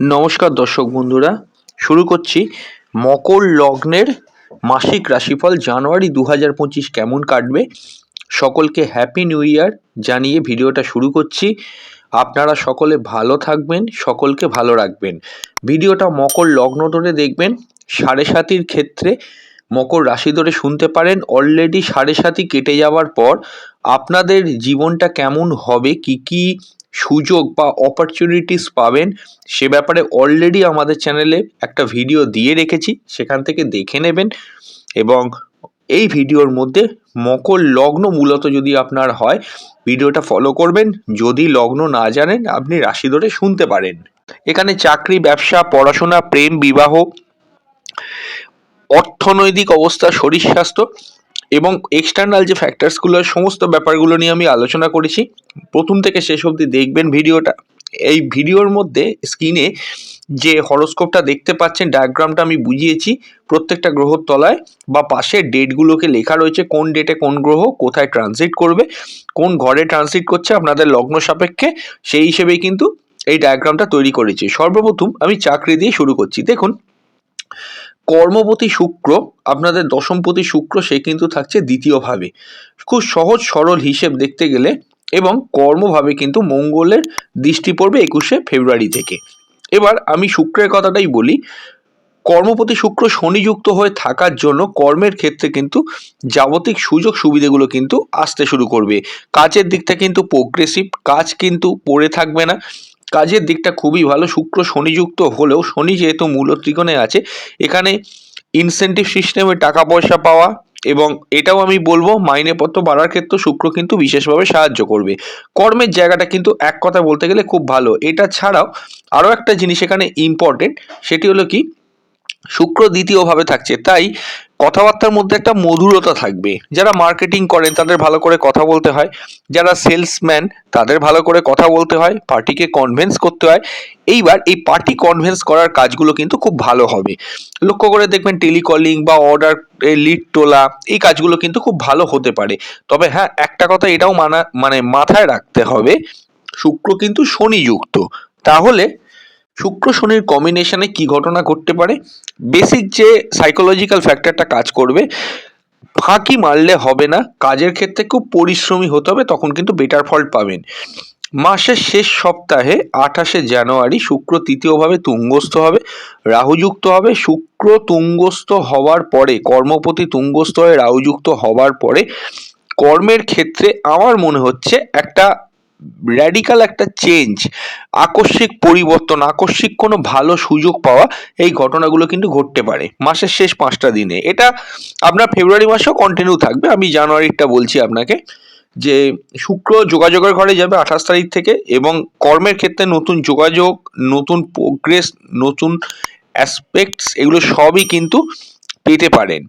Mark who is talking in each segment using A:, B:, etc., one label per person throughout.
A: নমস্কার দর্শক বন্ধুরা, শুরু করছি মকর লগ্নের মাসিক রাশিফল জানুয়ারি দু হাজার পঁচিশ কেমন কাটবে? সকলকে হ্যাপি নিউ ইয়ার জানিয়ে ভিডিওটা শুরু করছি। আপনারা সকলে ভালো থাকবেন, সকলকে ভালো রাখবেন। ভিডিওটা মকর লগ্ন ধরে দেখবেন, সাড়ে সাতির ক্ষেত্রে মকর রাশি ধরে শুনতে পারেন। অলরেডি সাড়ে সাতি কেটে যাওয়ার পর আপনাদের জীবনটা কেমন হবে, কি কি সুযোগ বা অপরচুনিটিস পাবেন, সে ব্যাপারে অলরেডি আমাদের চ্যানেলে একটা ভিডিও দিয়ে রেখেছি, সেখান থেকে দেখে নেবেন এবং এই ভিডিওর মধ্যে মকর লগ্ন মূলত যদি আপনার হয় ভিডিওটা ফলো করবেন, যদি লগ্ন না জানেন, আপনি রাশি ধরে শুনতে পারেন। এখানে চাকরি, ব্যবসা, পড়াশোনা, প্রেম, বিবাহ, অর্থনৈতিক অবস্থা, শরীর স্বাস্থ্য এবং এক্সটার্নাল যে ফ্যাক্টরসগুলো সমস্ত ব্যাপারগুলো নিয়ে আমি আলোচনা করেছি। প্রথম থেকে শেষ অবধি দেখবেন ভিডিওটা। এই ভিডিওর মধ্যে স্ক্রিনে যে হরোস্কোপটা দেখতে পাচ্ছেন ডায়াগ্রামটা আমি বুঝিয়েছি, প্রত্যেকটা গ্রহর তলায় বা পাশে ডেটগুলোকে লেখা রয়েছে, কোন ডেটে কোন গ্রহ কোথায় ট্রানজিট করবে, কোন ঘরে ট্রানজিট করছে, আপনাদের লগ্ন সাপেক্ষে, সেই হিসেবেই কিন্তু এই ডায়াগ্রামটা তৈরি করেছি। সর্বপ্রথম আমি চাকরি দিয়ে শুরু করছি। দেখুন কর্মপতি শুক্র, আপনাদের দশমপতি শুক্র, সে কিন্তু থাকছে দ্বিতীয়ভাবে। খুব সহজ সরল হিসেব দেখতে গেলে এবং কর্মভাবে কিন্তু মঙ্গলের দৃষ্টি পড়বে একুশে ফেব্রুয়ারি থেকে। এবার আমি শুক্রের কথাটাই বলি। কর্মপতি শুক্র শনিযুক্ত হয়ে থাকার জন্য কর্মের ক্ষেত্রে কিন্তু যাবতিক সুযোগ সুবিধেগুলো কিন্তু আসতে শুরু করবে। কাজের দিকটা কিন্তু প্রোগ্রেসিভ কাজ কিন্তু পড়ে থাকবে না। কাজের দিকটা খুবই ভালো। শুক্র শনিযুক্ত হলেও শনি যেহেতু মূল ত্রিকোণে আছে, এখানে ইনসেন্টিভ সিস্টেমে টাকা পয়সা পাওয়া এবং এটাও আমি বলব মাইনেপত্র বাড়ার ক্ষেত্রে শুক্র কিন্তু বিশেষভাবে সাহায্য করবে। কর্মের জায়গাটা কিন্তু এক কথা বলতে গেলে খুব ভালো। এটা ছাড়াও আরও একটা জিনিস এখানে ইম্পর্টেন্ট সেটি হলো কি? শুক্র দ্বিতীয়ভাবে থাকছে। তাই কথাবার্তার মধ্যে একটা মধুরতা থাকবে। যারা মার্কেটিং করেন, তাদের ভালো করে কথা বলতে হয়। যারা সেলসম্যান তাদের ভালো করে কথা বলতে হয়। পার্টিকে কনভেন্স করতে হয়। এইবার এই পার্টি কনভেন্স করার কাজগুলো কিন্তু খুব ভালো হবে। লক্ষ্য করে দেখবেন টেলিকলিং বা অর্ডার লিড তোলা, এই কাজগুলো কিন্তু খুব ভালো হতে পারে। তবে হ্যাঁ একটা কথা এটাও মানা মানে মাথায় রাখতে হবে, শুক্র কিন্তু শনিযুক্ত তাহলে শুক্র শনির কম্বিনেশনে কি ঘটনা ঘটতে পারে? বেসিক যে সাইকোলজিক্যাল ফ্যাক্টরটা কাজ করবে, ফাঁকি মারলে হবে না, কাজের ক্ষেত্রে খুব পরিশ্রমী হতে হবে, তখন কিন্তু বেটার ফল পাবেন। মাসের শেষ সপ্তাহে আঠাশে জানুয়ারি শুক্র তৃতীয়ভাবে তুঙ্গস্থ হবে, রাহুযুক্ত হবে, শুক্র তুঙ্গস্থ হওয়ার পরে, কর্মপতি তুঙ্গস্থ হয়ে রাহুযুক্ত হওয়ার পরে, কর্মের ক্ষেত্রে আমার মনে হচ্ছে একটা র্যাডিক্যাল একটা চেঞ্জ আকস্মিক পরিবর্তন, আকস্মিক কোনো ভালো সুযোগ পাওয়া এই ঘটনাগুলো কিন্তু ঘটতে পারে মাসের শেষ পাঁচটা দিনে। এটা আপনার ফেব্রুয়ারি মাসেও কন্টিনিউ থাকবে। আমি জানুয়ারিটা বলছি আপনাকে যে শুক্র যোগাযোগের ঘরে যাবে আঠাশ তারিখ থেকে এবং কর্মের ক্ষেত্রে নতুন যোগাযোগ, নতুন প্রোগ্রেস নতুন অ্যাসপেক্টস এগুলো সবই কিন্তু পেতে পারেন।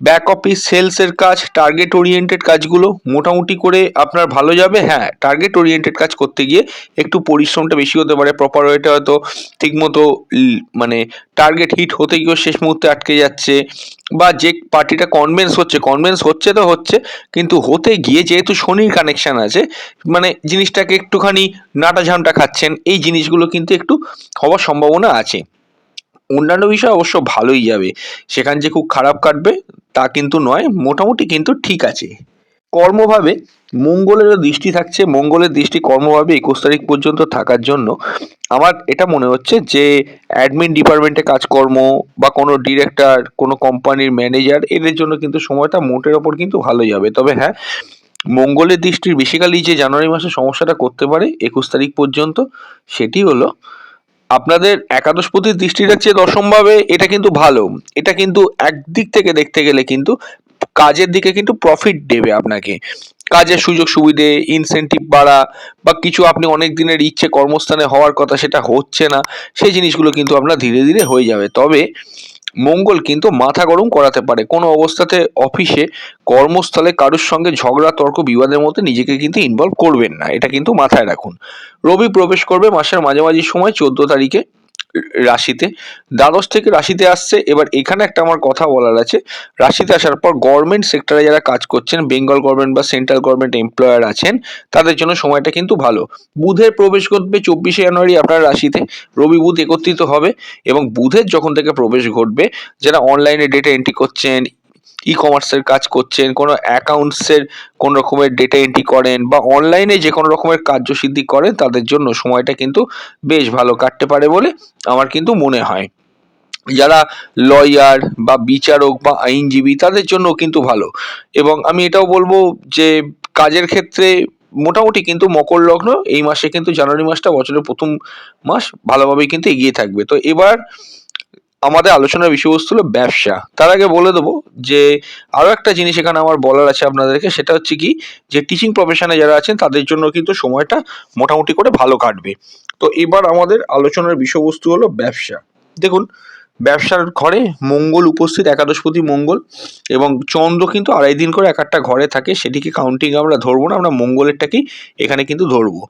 A: ব্যাক অফিস সেলসের কাজ টার্গেট ওরিয়েন্টেড কাজগুলো মোটামুটি করে আপনার ভালো যাবে। হ্যাঁ টার্গেট ওরিয়েন্টেড কাজ করতে গিয়ে একটু পরিশ্রমটা বেশি হতে পারে। প্রপার ওয়েটা হয়তো ঠিকমতো মানে টার্গেট হিট হতে গিয়েও শেষ মুহূর্তে আটকে যাচ্ছে বা যে পার্টিটা কনভেন্স হচ্ছে কনভেন্স হচ্ছে তো হচ্ছে, কিন্তু হতে গিয়ে যেহেতু শনির কানেকশন আছে মানে জিনিসটাকে একটুখানি নাটাঝামটা খাচ্ছেন, এই জিনিসগুলো কিন্তু একটু হওয়ার সম্ভাবনা আছে। অন্যান্য বিষয় অবশ্য ভালোই যাবে। সেখান যে খুব খারাপ কাটবে, তা কিন্তু নয়, মোটামুটি কিন্তু ঠিক আছে। কর্মভাবে মঙ্গলেরও দৃষ্টি থাকছে, মঙ্গলের দৃষ্টি কর্মভাবে একুশ তারিখ পর্যন্ত থাকার জন্য। আমার এটা মনে হচ্ছে যে অ্যাডমিন ডিপার্টমেন্টে কাজকর্ম বা কোনো ডিরেক্টর কোনো কোম্পানির ম্যানেজার এদের জন্য কিন্তু সময়টা মোটের ওপর কিন্তু ভালো যাবে। তবে হ্যাঁ মঙ্গলের দৃষ্টির বেসিক্যালি যে জানুয়ারি মাসে সমস্যাটা করতে পারে, একুশ তারিখ পর্যন্ত, সেটি হলো আপনাদের একাদশপতির দৃষ্টি রাখছে দশমভাবে এটা কিন্তু ভালো। এটা কিন্তু একদিক থেকে দেখতে গেলে কিন্তু কাজের দিকে কিন্তু প্রফিট দেবে আপনাকে। কাজের সুযোগ সুবিধে ইনসেন্টিভ বাড়া বা কিছু আপনি অনেক দিনের ইচ্ছে কর্মস্থানে হওয়ার কথা সেটা হচ্ছে না, সেই জিনিসগুলো কিন্তু আপনার ধীরে ধীরে হয়ে যাবে। তবে মঙ্গল কিন্তু মাথা গরম করাতে পারে। কোনো অবস্থাতে অফিসে কর্মস্থলে কারুর সঙ্গে ঝগড়া, তর্ক, বিবাদের মধ্যে নিজেকে কিন্তু ইনভলভ করবেন না। এটা কিন্তু মাথায় রাখুন। রবি প্রবেশ করবে মাসের মাঝামাঝি সময় চোদ্দ তারিখে। রাশিতে। দ্বাদশ থেকে রাশিতে আসছে। এবার এখানে একটা আমার কথা বলার আছে। রাশিতে আসার পর গভর্নমেন্ট সেক্টরে যারা কাজ করছেন বেঙ্গল গভর্নমেন্ট বা সেন্ট্রাল গভর্নমেন্ট এমপ্লয়ার আছেন, তাদের জন্য সময়টা কিন্তু ভালো। বুধের প্রবেশ ঘটবে চব্বিশে জানুয়ারি আপনার রাশিতে। রবি বুধ একত্রিত হবে এবং বুধের যখন থেকে প্রবেশ ঘটবে, যারা অনলাইনে ডেটা এন্ট্রি করছেন ই কমার্সের কাজ করছেন, কোনো অ্যাকাউন্টসের কোনো রকমের ডেটা এন্ট্রি করেন বা অনলাইনে যে কোনো রকমের কার্যসিদ্ধি করেন, তাদের জন্য সময়টা কিন্তু বেশ ভালো কাটতে পারে বলে আমার কিন্তু মনে হয়। যারা লয়ার বা বিচারক বা আইনজীবী, তাদের জন্য কিন্তু ভালো। এবং আমি এটাও বলব যে, কাজের ক্ষেত্রে মোটামুটি কিন্তু মকর লগ্ন, এই মাসে কিন্তু জানুয়ারি মাসটা বছরের প্রথম মাস ভালোভাবেই কিন্তু এগিয়ে থাকবে। তো এবার আমাদের আলোচনার বিষয়বস্তু হলো ব্যবসা। তার আগে বলে দেবো যে আরও একটা জিনিস এখানে আমার বলার আছে আপনাদেরকে, সেটা হচ্ছে কি যে টিচিং প্রফেশনে যারা আছেন, তাদের জন্য কিন্তু সময়টা মোটামুটি করে ভালো কাটবে। তো এবার আমাদের আলোচনার বিষয়বস্তু হলো ব্যবসা। দেখুন, ব্যবসার ঘরে মঙ্গল উপস্থিত, একাদশপতি মঙ্গল, এবং চন্দ্র কিন্তু আড়াই দিন করে এক একটা ঘরে থাকে, সেটিকে কাউন্টিং আমরা ধরবো না, আমরা মঙ্গলেরটাকেই এখানে কিন্তু ধরবো।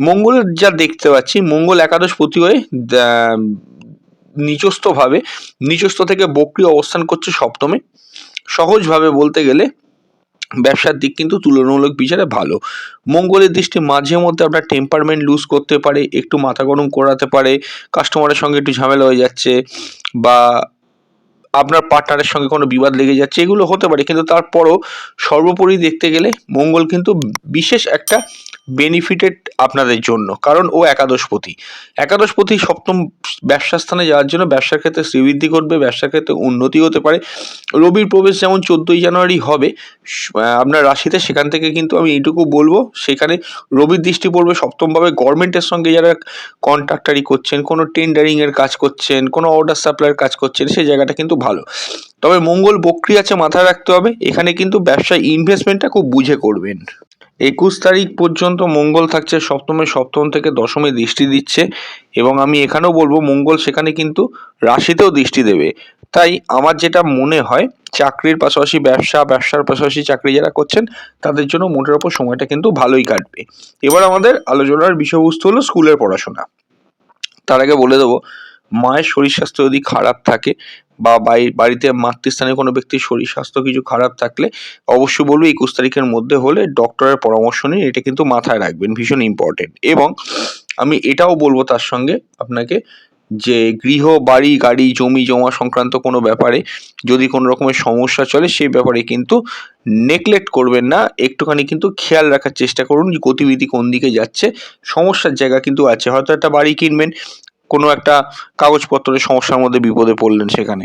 A: মঙ্গলের যা দেখতে পাচ্ছি, মঙ্গল একাদশপতি হয়ে আহ, নিচস্থভাবে নিচস্থ থেকে বক্রি অবস্থান করছে সপ্তমে। সহজভাবে বলতে গেলে ব্যবসার দিক কিন্তু তুলনামূলক বিচারে ভালো। মঙ্গলের দৃষ্টি মাঝে মধ্যে আপনার টেম্পারমেন্ট লুজ করতে পারে একটু মাথা গরম করাতে পারে কাস্টমারের সঙ্গে একটু ঝামেলা হয়ে যাচ্ছে বা আপনার পার্টনারের সঙ্গে কোনো বিবাদ লেগে যাচ্ছে এগুলো হতে পারে। কিন্তু তারপরও সর্বোপরি দেখতে গেলে মঙ্গল কিন্তু বিশেষ একটা বেনিফিটেড আপনাদের জন্য, কারণ ও একাদশপতি। একাদশপতি সপ্তম ব্যবসা স্থানে যাওয়ার জন্য ব্যবসার ক্ষেত্রে শ্রীবৃদ্ধি করবে ব্যবসার ক্ষেত্রে উন্নতি হতে পারে। রবির প্রবেশ যেমন চোদ্দোই জানুয়ারি হবে আপনার রাশিতে সেখান থেকে কিন্তু আমি এইটুকু বলব, সেখানে রবির দৃষ্টি পড়বে সপ্তমভাবে। গভর্নমেন্টের সঙ্গে যারা কন্ট্রাক্টারি করছেন, কোনো টেন্ডারিংয়ের কাজ করছেন, কোনো অর্ডার সাপ্লাইয়ের কাজ করছেন সেই জায়গাটা কিন্তু ভালো। তবে মঙ্গল বক্রি আছে মাথায় রাখতে হবে, এখানে কিন্তু ব্যবসায় ইনভেস্টমেন্টটা খুব বুঝে করবেন। একুশ তারিখ পর্যন্ত মঙ্গল থাকছে, সপ্তমে, সপ্তম থেকে দশমে দৃষ্টি দিচ্ছে এবং আমি এখানেও বলব, মঙ্গল সেখানে কিন্তু রাশিতেও দৃষ্টি দেবে। তাই আমার যেটা মনে হয়, চাকরির পাশাপাশি ব্যবসা, ব্যবসার পাশাপাশি চাকরি যারা করছেন, তাদের জন্য মোটের ওপর সময়টা কিন্তু ভালোই কাটবে। এবার আমাদের আলোচনার বিষয়বস্তু হলো স্কুলের পড়াশোনা। তার আগে বলে দেবো মায়ের শরীর স্বাস্থ্য যদি খারাপ থাকে বা বাড়ি- বাড়িতে মাতৃস্থানীয় কোনো ব্যক্তির শরীর স্বাস্থ্য কিছু খারাপ থাকলে অবশ্যই বলব একুশ তারিখের মধ্যে হলে ডক্টরের পরামর্শ নিন এটা কিন্তু মাথায় রাখবেন, ভীষণ ইম্পর্টেন্ট এবং আমি এটাও বলব তার সঙ্গে আপনাকে যে গৃহ, বাড়ি, গাড়ি, জমি, জমা সংক্রান্ত কোনো ব্যাপারে যদি কোনো রকমের সমস্যা চলে সেই ব্যাপারে কিন্তু নেগলেক্ট করবেন না, একটুখানি কিন্তু খেয়াল রাখার চেষ্টা করুন যে গতিবিধি কোন দিকে যাচ্ছে, সমস্যার জায়গা কিন্তু আছে। হয়তো একটা বাড়ি কিনবেন কোনো একটা কাগজপত্রের সমস্যার মধ্যে বিপদে পড়লেন সেখানে।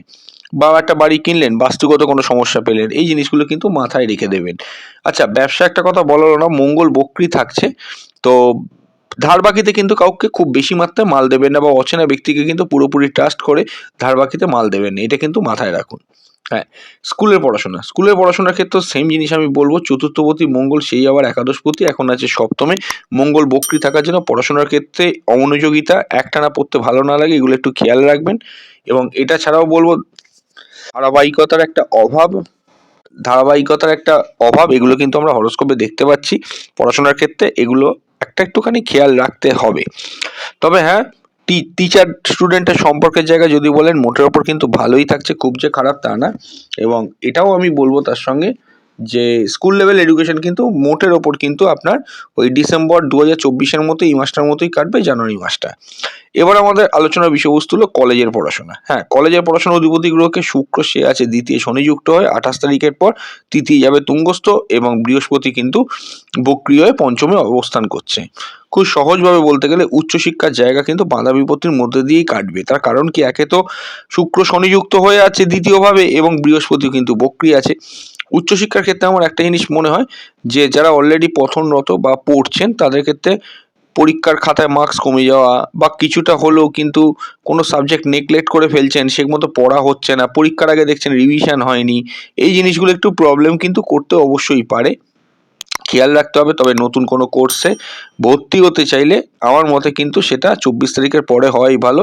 A: বা একটা বাড়ি কিনলেন, বাস্তুগত কোনো সমস্যা পেলেন, এই জিনিসগুলো কিন্তু মাথায় রেখে দেবেন। আচ্ছা ব্যবসা একটা কথা বলা হলো না, মঙ্গল বক্রি থাকছে, তো ধার বাকিতে কিন্তু কাউকে খুব বেশি মাত্রায় মাল দেবেন না বা অচেনা ব্যক্তিকে কিন্তু পুরোপুরি ট্রাস্ট করে ধারবাকিতে মাল দেবেন না। এটা কিন্তু মাথায় রাখুন। হ্যাঁ স্কুলের পড়াশোনা। স্কুলের পড়াশোনার ক্ষেত্রে সেম জিনিস আমি বলব, চতুর্থপতি, মঙ্গল, সেই আবার একাদশপতি, এখন আছে সপ্তমে। মঙ্গল বক্রি থাকার জন্য পড়াশোনার ক্ষেত্রে অমনোযোগিতা একটানা পড়তে ভালো না লাগে, এগুলো একটু খেয়াল রাখবেন। এবং এটা ছাড়াও বলব, ধারাবাহিকতার একটা অভাব, ধারাবাহিকতার একটা অভাব, এগুলো কিন্তু আমরা হরস্কোপে দেখতে পাচ্ছি। পড়াশোনার ক্ষেত্রে এগুলো একটা একটুখানি খেয়াল রাখতে হবে। তবে হ্যাঁ টিচার স্টুডেন্টের সম্পর্কের জায়গায় যদি বলেন, মোটের ওপর কিন্তু ভালোই থাকছে, খুব যে খারাপ তা না। এবং এটাও আমি বলব তার সঙ্গে যে স্কুল লেভেল এডুকেশন কিন্তু মোটের ওপর কিন্তু আপনার ওই ডিসেম্বর দু হাজার চব্বিশের মতো এই মাসটার মতোই কাটবে জানুয়ারি মাসটা। এবার আমাদের আলোচনার বিষয়বস্তু হলো কলেজের পড়াশোনা। হ্যাঁ কলেজের পড়াশোনা অধিপতি গ্রহকে শুক্র, সে আছে দ্বিতীয় শনি যুক্ত হয়, আঠাশ তারিখের পর তৃতীয় যাবে তুঙ্গস্থ এবং বৃহস্পতি কিন্তু বক্রিয় হয়ে পঞ্চমে অবস্থান করছে। খুব সহজভাবে বলতে গেলে উচ্চশিক্ষার জায়গা কিন্তু বাধা বিপত্তির মধ্যে দিয়েই কাটবে। তার কারণ কি? একে তো শুক্র শনিযুক্ত হয়ে আছে দ্বিতীয়ভাবে এবং বৃহস্পতিও কিন্তু বক্রি আছে। উচ্চশিক্ষার ক্ষেত্রে আমার একটা জিনিস মনে হয় যে যারা অলরেডি পঠনরত বা পড়ছেন, তাদের ক্ষেত্রে পরীক্ষার খাতায় মার্কস কমে যাওয়া বা কিছুটা হলেও কিন্তু কোনো সাবজেক্ট নেগলেক্ট করে ফেলছেন সে মতো পড়া হচ্ছে না, পরীক্ষার আগে দেখছেন রিভিশন হয়নি, এই জিনিসগুলো একটু প্রবলেম কিন্তু করতে অবশ্যই পারে। খেয়াল রাখতে হবে, তবে নতুন কোনো কোর্সে ভর্তি হতে চাইলে আমার মতে কিন্তু সেটা চব্বিশ তারিখের পরে হওয়াই ভালো।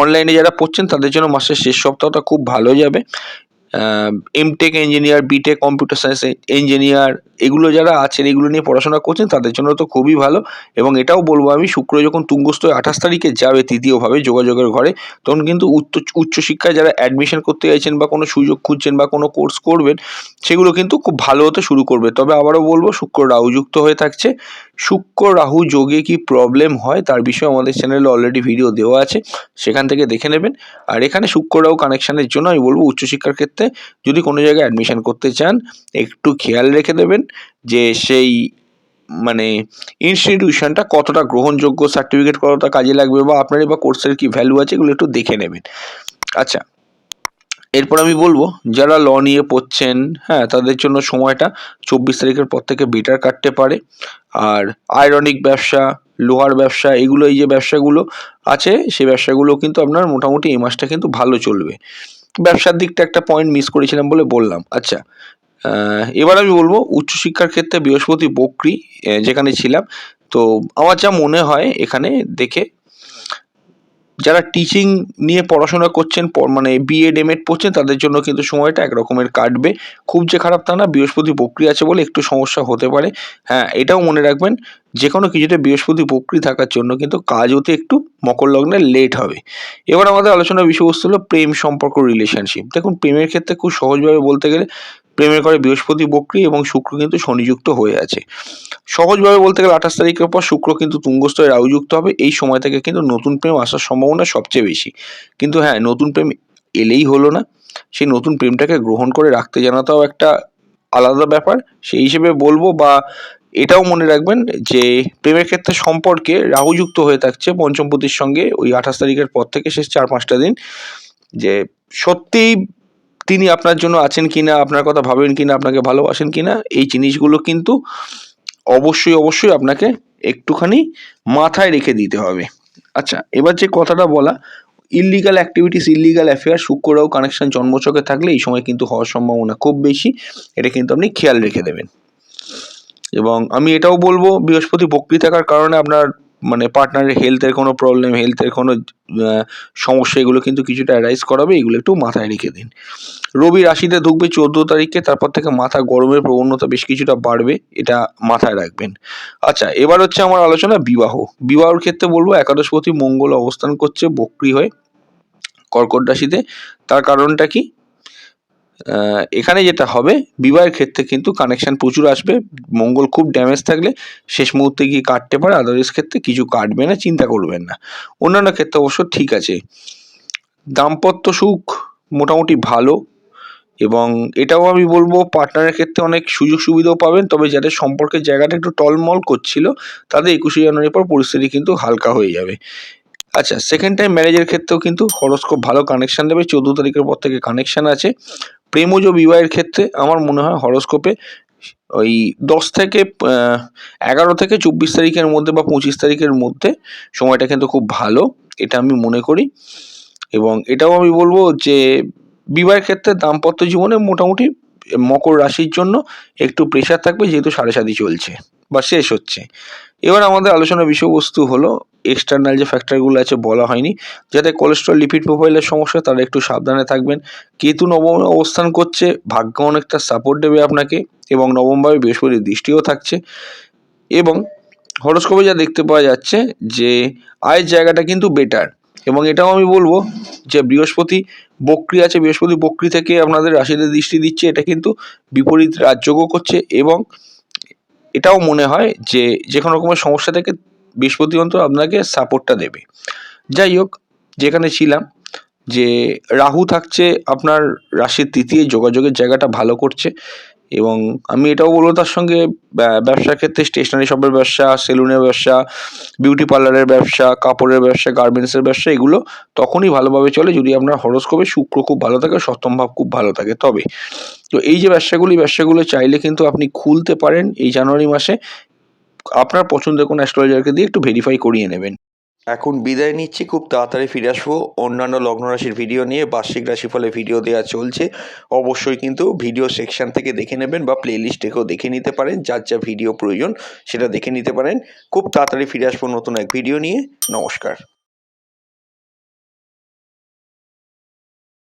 A: অনলাইনে যারা পড়ছেন, তাদের জন্য মাসের শেষ সপ্তাহটা খুব ভালো যাবে। MTech engineer BTech computer science engineer এগুলো যারা আছেন, এগুলো নিয়ে পড়াশোনা করছেন, তাদের জন্য তো খুবই ভালো। এবং এটাও বলব আমি, শুক্র যখন তুঙ্গস্থ আঠাশ তারিখে যাবে তৃতীয়ভাবে যোগাযোগের ঘরে, তখন কিন্তু উচ্চ, উচ্চশিক্ষায় যারা অ্যাডমিশন করতে চাইছেন বা কোনো সুযোগ খুঁজছেন বা কোনো কোর্স করবেন, সেগুলো কিন্তু খুব ভালো হতে শুরু করবে। তবে আবারও বলব, শুক্র রাহুযুক্ত হয়ে থাকছে। শুক্র রাহু যোগে কি প্রবলেম হয়, তার বিষয়ে আমাদের চ্যানেলে অলরেডি ভিডিও দেওয়া আছে, সেখান থেকে দেখে নেবেন। আর এখানে শুক্র রাহু কানেকশানের জন্য আমি বলব, উচ্চশিক্ষার ক্ষেত্রে যদি কোনো জায়গায় অ্যাডমিশন করতে চান, একটু খেয়াল রেখে দেবেন যে সেই মানে ইনস্টিটিউশনটা কতটা গ্রহণযোগ্য সার্টিফিকেট কতটা কাজে লাগবে বা আপনারই বা কোর্সের কি ভ্যালু আছে এগুলো একটু দেখে নেবেন। আচ্ছা এরপর আমি বলব, যারা ল নিয়ে পড়ছেন হ্যাঁ তাদের জন্য সময়টা চব্বিশ তারিখের পর থেকে বেটার কাটতে পারে। আর আয়রনিক ব্যবসা, লোহার ব্যবসা, এগুলো, এই যে ব্যবসাগুলো আছে সেই ব্যবসাগুলো কিন্তু আপনার মোটামুটি এই মাসটা কিন্তু ভালো চলবে। ব্যবসার দিকটা একটা পয়েন্ট মিস করেছিলাম বলে বললাম। আচ্ছা এবার আমি বলব উচ্চশিক্ষার ক্ষেত্রে বৃহস্পতি বক্রি যেখানে ছিলাম। তো আমার যা মনে হয় এখানে দেখে যারা টিচিং নিয়ে পড়াশোনা করছেন মানে বিএড এমএড পড়ছেন, তাদের জন্য কিন্তু সময়টা একরকমের কাটবে। খুব যে খারাপ তা না, বৃহস্পতি বক্রি আছে বলে একটু সমস্যা হতে পারে। হ্যাঁ এটাও মনে রাখবেন যে কোনো কিছুতে বৃহস্পতি বক্রি থাকার জন্য কিন্তু কাজ হতে একটু মকর লগ্নে লেট হবে। এবার আমাদের আলোচনার বিষয়বস্তু হলো প্রেম সম্পর্ক রিলেশনশিপ দেখুন, প্রেমের ক্ষেত্রে খুব সহজভাবে বলতে গেলে প্রেমের ঘরে বৃহস্পতি, বক্রি এবং শুক্র কিন্তু শনিযুক্ত হয়ে আছে। সহজভাবে বলতে গেলে আঠাশ তারিখের পর শুক্র কিন্তু তুঙ্গস্থ হয়ে রাহুযুক্ত হবে। এই সময় থেকে কিন্তু নতুন প্রেম আসার সম্ভাবনা সবচেয়ে বেশি। কিন্তু হ্যাঁ নতুন প্রেম এলেই হলো না। সেই নতুন প্রেমটাকে গ্রহণ করে রাখতে জানাটাও একটা আলাদা ব্যাপার। সেই হিসেবে বলব বা এটাও মনে রাখবেন যে প্রেমের ক্ষেত্রে সম্পর্কে রাহুযুক্ত হয়ে থাকছে পঞ্চমপতির সঙ্গে ওই আঠাশ তারিখের পর থেকে শেষ চার পাঁচটা দিন। যে সত্যিই তিনি আপনার জন্য আছেন কিনা, আপনার কথা ভাবেন কিনা, আপনাকে ভালোবাসেন কিনা, এই জিনিসগুলো কিন্তু অবশ্যই অবশ্যই আপনাকে একটুখানি মাথায় রেখে দিতে হবে। আচ্ছা এবার যে কথাটা বলা ইললিগাল অ্যাক্টিভিটিস ইললিগাল অ্যাফেয়ার শুক্ররাও কানেকশন জন্মচকে থাকলে এই সময় কিন্তু হওয়ার সম্ভাবনা খুব বেশি। এটা কিন্তু আপনি খেয়াল রেখে দেবেন। এবং আমি এটাও বলব, বৃহস্পতি বক্রি থাকার কারণে আপনার মানে পার্টনারের হেলথের কোনো প্রবলেম হেলথের কোনো সমস্যা, এগুলো কিন্তু কিছুটা অ্যারাইজ করাবে, এগুলো একটু মাথায় রেখে দিন। রবি রাশিতে ঢুকবে চোদ্দ তারিখে, তারপর থেকে মাথা গরমের প্রবণতা বেশ কিছুটা বাড়বে, এটা মাথায় রাখবেন। আচ্ছা এবার হচ্ছে আমার আলোচনা বিবাহ। বিবাহর ক্ষেত্রে বলব, একাদশপতি মঙ্গল অবস্থান করছে বক্রি হয়ে কর্কট রাশিতে। তার কারণটা কি? এখানে যেটা হবে, বিবাহের ক্ষেত্রে কিন্তু কানেকশন প্রচুর আসবে, মঙ্গল খুব ড্যামেজ থাকলে শেষ মুহূর্তে গিয়ে কাটতে পারে আদার্স ক্ষেত্রে কিছু কাটবে না, চিন্তা করবেন না। অন্যান্য ক্ষেত্রে অবশ্য ঠিক আছে। দাম্পত্য সুখ মোটামুটি ভালো এবং এটাও আমি বলব পার্টনারের ক্ষেত্রে অনেক সুযোগ সুবিধাও পাবেন, তবে যাদের সম্পর্কের জায়গাটা একটু টলমল করছিল, তাদের একুশে জানুয়ারির পর পরিস্থিতি কিন্তু হালকা হয়ে যাবে। আচ্ছা সেকেন্ড টাইম ম্যারেজের ক্ষেত্রেও কিন্তু হরস্কোপ ভালো কানেকশান দেবে, চোদ্দ তারিখের পর থেকে কানেকশান আছে। প্রেমজ বিবাহের ক্ষেত্রে আমার মনে হয় হরস্কোপে ওই দশ থেকে এগারো থেকে চব্বিশ তারিখের মধ্যে বা পঁচিশ তারিখের মধ্যে সময়টা কিন্তু খুব ভালো, এটা আমি মনে করি। এবং এটাও আমি বলব যে বিবাহের ক্ষেত্রে দাম্পত্য জীবনে মোটামুটি মকর রাশির জন্য একটু প্রেশার থাকবে, যেহেতু সাড়ে সাতি চলছে বা শেষ হচ্ছে। এবার আমাদের আলোচনার বিষয়বস্তু হলো এক্সটার্নাল যে ফ্যাক্টরগুলো আছে বলা হয়নি। যাতে কোলেস্ট্রল লিপিড প্রোফাইলের সমস্যা, তারা একটু সাবধানে থাকবেন। কেতু নবমে অবস্থান করছে, ভাগ্য অনেকটা সাপোর্ট দেবে আপনাকে এবং নবমভাবে বৃহস্পতির দৃষ্টিও থাকছে। এবং হরস্কোপে যা দেখতে পাওয়া যাচ্ছে যে, আয়ের জায়গাটা কিন্তু বেটার এবং এটাও আমি বলব যে, বৃহস্পতি বক্রি আছে, বৃহস্পতি বক্রি থেকে আপনাদের রাশিতে দৃষ্টি দিচ্ছে, এটা কিন্তু বিপরীত রাজযোগও করছে এবং এটাও মনে হয় যে যে কোনো রকমের সমস্যা থেকে বৃহস্পতি অন্তর আপনাকে সাপোর্টটা দেবে। যাই হোক, যেখানে ছিলাম, যে রাহু থাকছে, আপনার রাশির তৃতীয় যোগাযোগের জায়গাটা ভালো করছে এবং আমি এটাও বলব তার সঙ্গে, ব্যা- ব্যবসার ক্ষেত্রে স্টেশনারি শপের ব্যবসা সেলুনের ব্যবসা বিউটি পার্লারের ব্যবসা, কাপড়ের ব্যবসা গার্মেন্টসের ব্যবসা, এগুলো তখনই ভালোভাবে চলে যদি আপনার হরস্কোপে শুক্র খুব ভালো থাকে, সপ্তম ভাব খুব ভালো থাকে। তবে, তো এই যে ব্যবসাগুলি ব্যবসাগুলো চাইলে কিন্তু আপনি খুলতে পারেন এই জানুয়ারি মাসে আপনার পছন্দের কোনো অ্যাস্ট্রোলজারকে দিয়ে একটু ভেরিফাই করিয়ে নেবেন।
B: এখন বিদায় নিচ্ছি, খুব তাড়াতাড়ি ফিরে আসব। অন্যান্য লগ্ন রাশির ভিডিও নিয়ে, বার্ষিক রাশিফলে ভিডিও দেওয়া চলছে। অবশ্যই কিন্তু ভিডিও সেকশন থেকে দেখে নেবেন বা প্লে লিস্ট থেকেও দেখে নিতে পারেন। যার যা ভিডিও প্রয়োজন, সেটা দেখে নিতে পারেন। খুব তাড়াতাড়ি ফিরে আসব নতুন এক ভিডিও নিয়ে। নমস্কার।